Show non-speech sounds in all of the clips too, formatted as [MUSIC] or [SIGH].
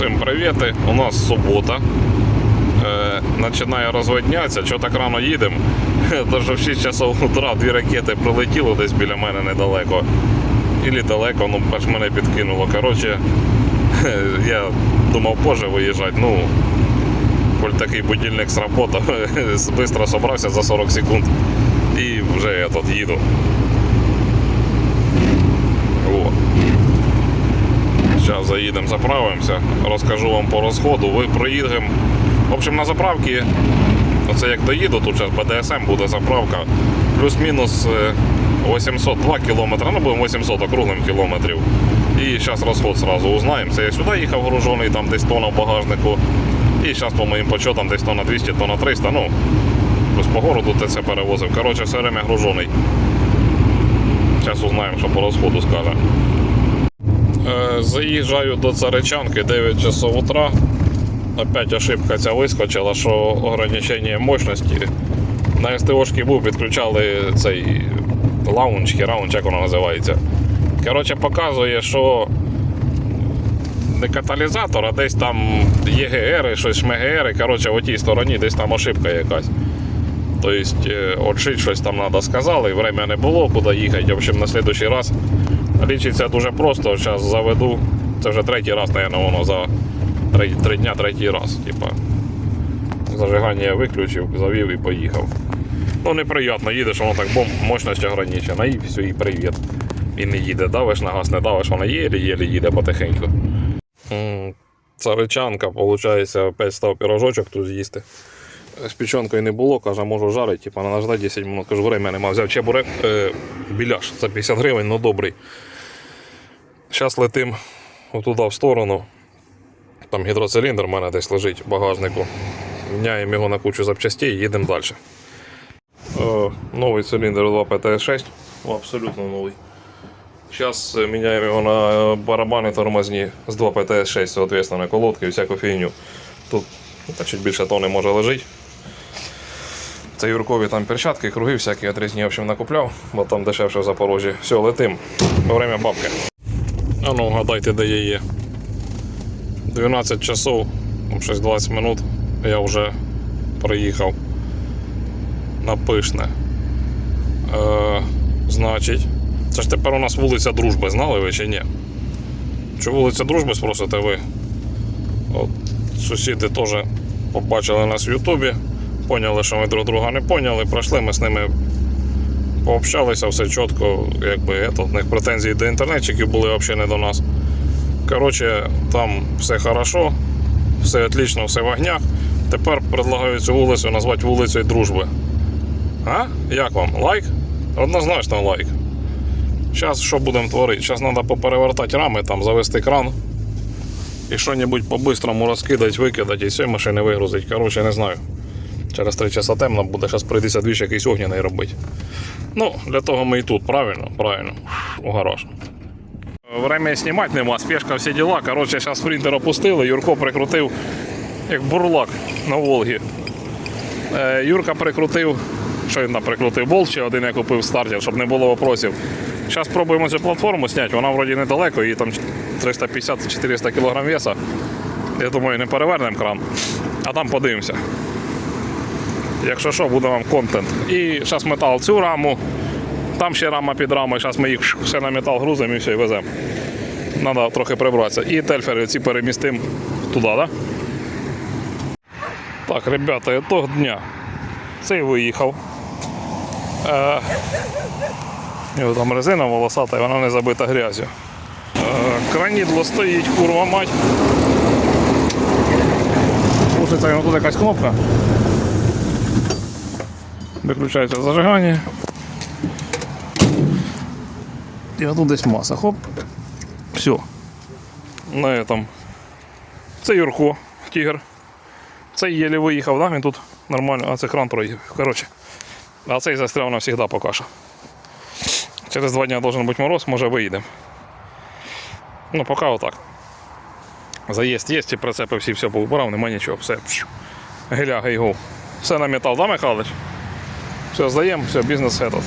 Всім привіти. У нас субота. Е, починає розвиднятися. Чого так рано їдемо? Тож в 6 часов утра дві ракети прилетіло десь біля мене недалеко. Ілі далеко, ну аж мене підкинуло. Коротше, я думав позже виїжджати. Ну, коль такий будильник сработав, [LAUGHS] швидко собрався за 40 секунд і вже я тут їду. О. Зараз заїдемо, заправимося, розкажу вам по розходу. Ви проїдемо. В общем, на заправці, оце як доїду, тут зараз БДСМ буде заправка. Плюс-мінус е, 802 кілометри, ну будемо 800 округлим кілометрів. І зараз розход зразу узнаємо. Це я сюди їхав гружений, там десь тонна в багажнику. І зараз по моїм почотам десь тонна 200, тонна 300. Ну, плюс по городу ти це перевозив. Коротше, все время гружений. Зараз узнаємо, що по розходу скаже. Е, Заїжджаю до Царичанки 9 часов утра. Опять ошибка ця вискочила, що ограничення мощності. На СТОшки був, підключали цей лаунч, хіраунч, як воно називається. Коротше, показує, що не каталізатор, а десь там ЄГР, щось шмегр. Коротше, в тій стороні десь там ошибка якась. Тобто, е, отшить щось там треба сказали, время не було, куди їхати. В общем, на слідуючий раз Лічиться дуже просто, зараз заведу. Це вже третій раз, мабуть, воно за три, три дня третій раз. Типа. Зажигання я виключив, завів і поїхав. Ну неприємно, їдеш, воно так бом, мощність ограничена і все, і привіт. І не їде, давиш на газ, не давиш, вона єлі-єлі їде потихеньку. Царичанка, виходить, опять став пірожочок тут з'їсти. З печенкою не було, каже, можу жарити, типа, на ждать 10 минут. Кажу, время нема. Взяв чебурек, е, біляш за 50 гривень, ну добрий. Зараз летим отуда в сторону. Там гідроциліндр в мене десь лежить в багажнику. Міняємо його на кучу запчастей і їдемо далі. Е, новий циліндр 2 ПТС-6, абсолютно новий. Зараз міняємо його на е, барабани тормозні з 2 ПТС-6, соответственно, колодки і всяку фігню. Тут ну, чуть більше тони може лежить. Це Юркові там перчатки, круги всякі отрізні, в общем, накупляв, бо там дешевше в Запорожжі. Все, летим. Во время бабки. А ну, гадайте, де я є. 12 часов, ну, щось 20 минут я вже приїхав на пишне. Е, значить, це ж тепер у нас вулиця Дружби, знали ви чи ні? Чи вулиця Дружби, спросите ви? От, сусіди теж побачили нас в Ютубі, поняли, що ми друг друга не поняли, пройшли, ми з ними пообщалися, все чітко, якби ето, них претензії до інтернетчиків були взагалі не до нас. Коротше, там все хорошо, все отлично, все в огнях. Тепер предлагаю цю вулицю назвати вулицею Дружби. А? Як вам? Лайк? Однозначно лайк. Зараз що будемо творити? Зараз треба поперевертати рами, там завести кран. І що-небудь по-бистрому розкидати, викидати і все, машини вигрузить. Коротше, не знаю. Через 3 часа темно буде, зараз прийдеться двічі якийсь огняний робити. Ну, для того ми і тут, правильно? Правильно. У гараж. Время знімати нема, спешка, всі діла. Коротше, зараз спринтер опустили, Юрко прикрутив як бурлак на Волгі. Е, Юрка прикрутив, що він там прикрутив, болт ще один я купив стартер, щоб не було вопросів. Зараз спробуємо цю платформу зняти, вона вроді недалеко, її там 350-400 кг веса. Я думаю, не перевернемо кран, а там подивимося. Якщо що, буде вам контент. І зараз метал цю раму, там ще рама під рамою, зараз ми їх все на метал грузимо і все, і веземо. Треба трохи прибратися. І тельфери ці перемістимо туди? Да? Так, ребята, ітог дня. Цей виїхав. Е, там резина волосата, і вона не забита грязю. Е, кранідло стоїть, курва мать. Слушайте, ну тут якась кнопка. Виключається зажигання. І отут десь маса. Хоп. Все. На этом. Це Юрко, тігр. Цей єлі виїхав, да? він тут нормально, а це кран проїхав. Коротше. А цей застряв навсегда поки що. Через два дні должен бути мороз, може виїдемо. Ну, поки отак. Заїзд є, ті прицепи всі все поубирав, нема нічого, все. Геля, гейгу. Все на метал, да, Михайлович? Все, здаємо, все, бізнес этот.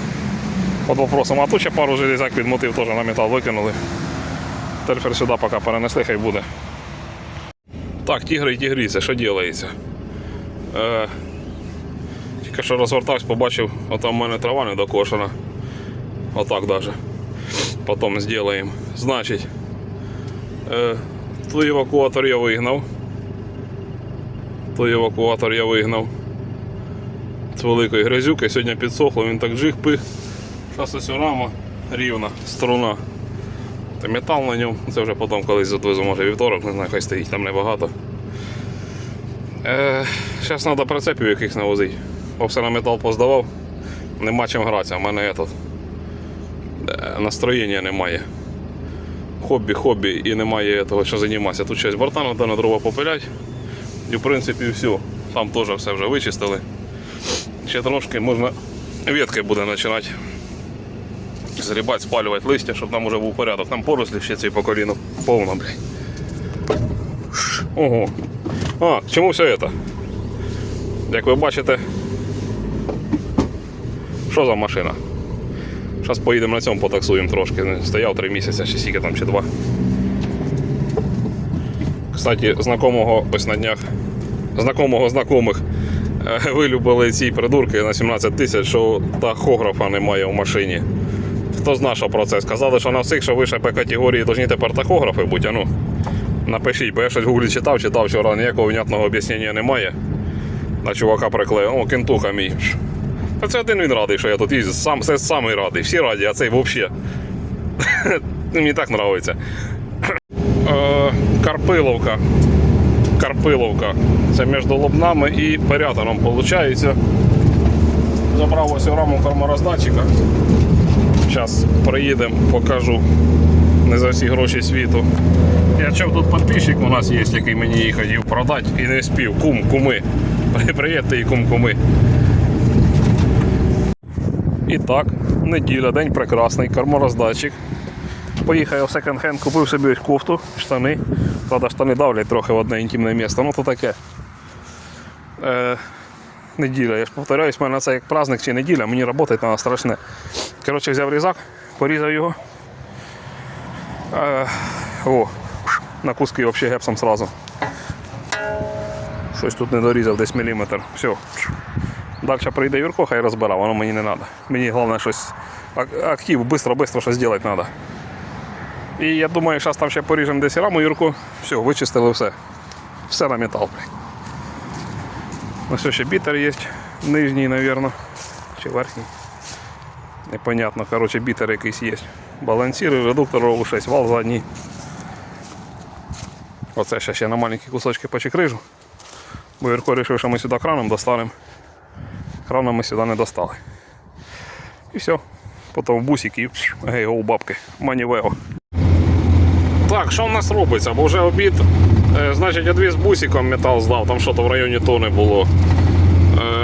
Под вопросом. А тут ще пару железяк від мотив теж на метал викинули. Тельфер сюди поки перенесли, хай буде. Так, тігри і тігріця, що ділається? Е, тільки що розвертався, побачив, отам в мене трава не докошена. Отак даже. Потім зробимо. Значить, е, той евакуатор я вигнав. Той евакуатор я вигнав. Великої грязюки. Сьогодні підсохло, він так жих пих. Зараз ось рама рівна, струна. Та метал на ньому, це вже потім колись відвезу, може вівторок, не знаю, хай стоїть, там небагато. Е, зараз треба прицепів якихось навозити. Бо на метал поздавав, нема чим гратися, в мене этот, е, настроєння немає. Хобі, хобі і немає того, що займатися. Тут щось борта треба на дрова попилять. І в принципі все. Там теж все вже вичистили. Ще трошки можна ветки буде починати зрібати, спалювати листя, щоб там уже був порядок. Там порослі ще цей по коліну. Повно, блядь. Ого. А, чому все це? Як ви бачите, що за машина? Зараз поїдемо на цьому потаксуємо трошки. Стояв три місяці, чи скільки там, чи два. Кстати, знакомого ось на днях, знакомого знакомих [LAUGHS] вилюбили ці придурки на 17 тисяч, що тахографа немає в машині. Хто знає, що про це? Сказали, що на всіх, що вище по категорії, повинні тепер тахографи бути. А ну, напишіть, бо я щось в гуглі читав, читав вчора, ніякого внятного об'яснення немає. На чувака приклеїв. О, кентуха мій. А це один він радий, що я тут їздю. Сам, це самий радий. Всі раді, а цей взагалі. [LAUGHS] Мені так подобається. Е, Карпиловка. Карпиловка. Це між Лобнами і Перятином виходить. Забрав ось раму кормороздатчика. Зараз приїдемо, покажу не за всі гроші світу. Я чув, тут підписчик у нас є, який мені її хотів продати і не спів. Кум, куми. [LAUGHS] Привіт і кум куми. І так, неділя, день прекрасний, кормороздатчик. Поїхав в секонд-хенд, купив собі кофту, штани. Правда, штани давлять трохи в одне інтимне місце, ну то таке. Е, неділя, я ж повторяюсь, в мене це як праздник чи неділя, мені роботи треба страшне. Коротше, взяв різак, порізав його. Е, о, на куски взагалі гепсом сразу. Щось тут не дорізав, десь міліметр. Все. Далі прийде Юрко, хай розбирав, воно мені не треба. Мені головне щось ак- актив, швидко-швидко щось зробити треба. І я думаю, зараз там ще поріжемо десь раму Юрку. Все, вичистили все. Все на метал. Ось ще бітер є, нижній, мабуть. Чи верхній. Непонятно, коротше, бітер якийсь є. Балансіри, редуктор рову 6, вал задній. Оце ще, ще на маленькі кусочки почекрижу. Бо Юрко вирішив, що ми сюди краном достанемо. Краном ми сюди не достали. І все. Потім бусик і гей, гоу бабки. Манівего. Так, що в нас робиться? Бо вже обід. Е, значить, одвіз бусиком метал здав, там що то в районі тони було.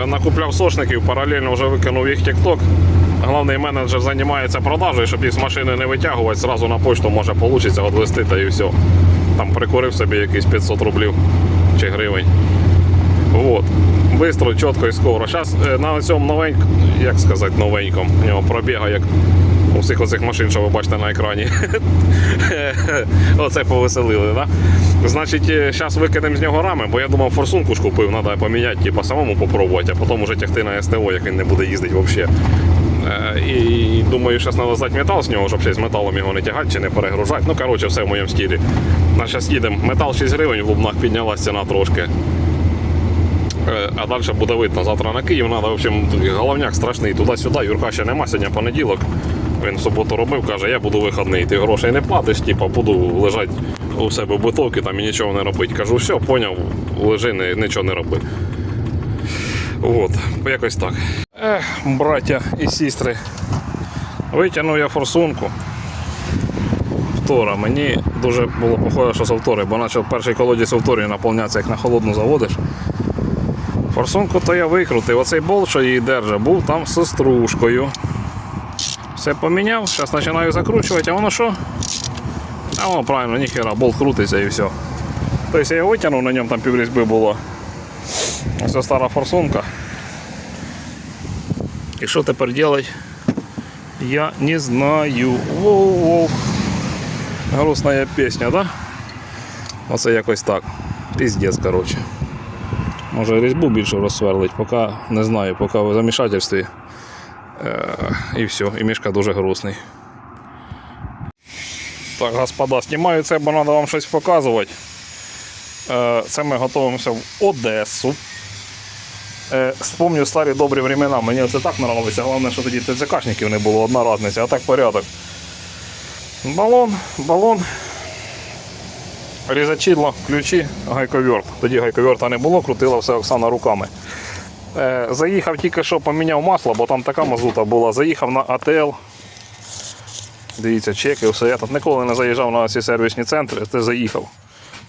Е, накупляв сошників, паралельно вже викинув їх TikTok. Головний менеджер займається продажею, щоб їх з машини не витягувати, зразу на почту може вийде відвести та і все. Там прикурив собі якісь 500 рублів чи гривень. Вот. Бистро, чітко і скоро. Зараз на цьому новенькому, як сказати, новенькому, у нього пробіга, як у всіх оцих машин, що ви бачите на екрані. [LAUGHS] Оце повеселили, да? Значить, зараз викинемо з нього рами, бо я думав, форсунку ж купив, треба поміняти, типу, самому попробувати, а потім уже тягти на СТО, як він не буде їздити взагалі. Е, І думаю, зараз треба здати метал з нього, щоб ще з металом його не тягати чи не перегружати. Ну, коротше, все в моєму стилі. На зараз їдемо. Метал 6 гривень, в Лубнах піднялася ціна трошки. Е, А далі буде видно. Завтра на Київ треба, в общем, головняк страшний туди-сюди. Юрка ще нема, сьогодні понеділок. Він в суботу робив, каже, я буду вихідний, ти грошей не платиш, типу, буду лежати у себе в бутовці там і нічого не робити. Кажу, все, поняв, лежи, нічого не роби. От, якось так. Ех, браття і сестри. Витягнув я форсунку. Втора. Мені дуже було похоже, що з втори, бо почав перший колодязь вторі наповнятися, як на холодну заводиш. Форсунку то я викрутив. Оцей болт, що її держить, був там з стружкою. Все поміняв, зараз починаю закручувати, а воно що? А воно правильно, ніхера, болт крутиться і все. Тобто я його витягнув, на ньому там піврізьби було. Ось стара форсунка. І що тепер робити? Я не знаю. Воу-воу. Грустная пісня, да? Оце якось так. Піздець, коротше. Може різьбу більше розсверлить, поки не знаю, поки в замішательстві. Е, і все, і мішка дуже грустний. Так, господа, знімаю це, бо треба вам щось показувати. Е, це ми готуємося в Одесу. Е, Вспомню старі добрі времена. Мені це так подобається. Головне, що тоді ТЦКшників не було, одна разниця, а так порядок. Балон, балон, різачідло, ключі, гайковерт. Тоді гайковерта не було, крутила все Оксана руками. Е, заїхав тільки що поміняв масло, бо там така мазута була. Заїхав на АТЛ. Дивіться, чеки, все. Я тут ніколи не заїжджав на ці сервісні центри, це заїхав.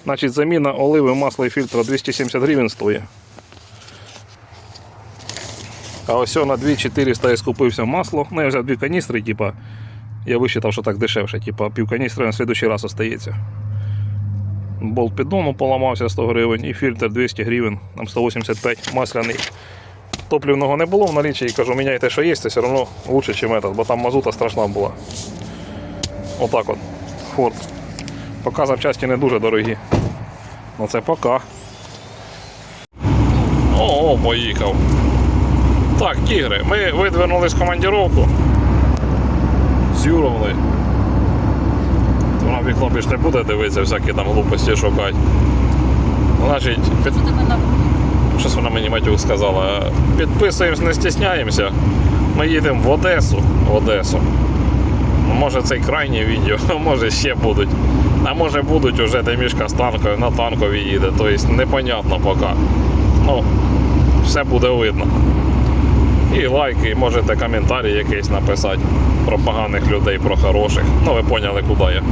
Значить, заміна оливи, масла і фільтра 270 гривень стоїть. А ось на 2400 я скупився масло. Ну, я взяв дві каністри, типа. Я висчитав, що так дешевше, типа пів каністри на слідуючий раз остається. Болт піддону поламався 100 гривень і фільтр 200 гривень, там 185 масляний. Топлівного не було в наліччі і кажу, міняйте, що є, це все одно лучше, ніж этот, бо там мазута страшна була. Отак от. Форд. Поки запчасті не дуже дорогі. Ну це пока. О, поїхав. Так, тігри, ми видвернулись в командировку. З Юровною. Вона вікно більш не буде дивитися, всякі там глупості шукати. Значить, під... щось вона мені матюк сказала. Підписуємось, не стісняємося. Ми їдемо в Одесу. В Одесу. Може це крайнє відео, а [LAUGHS] може ще будуть. А може будуть уже де мішка з танкою на танкові їде. Тобто непонятно поки. Ну, все буде видно. І лайки, і можете коментарі якийсь написати про поганих людей, про хороших. Ну ви поняли, куди я.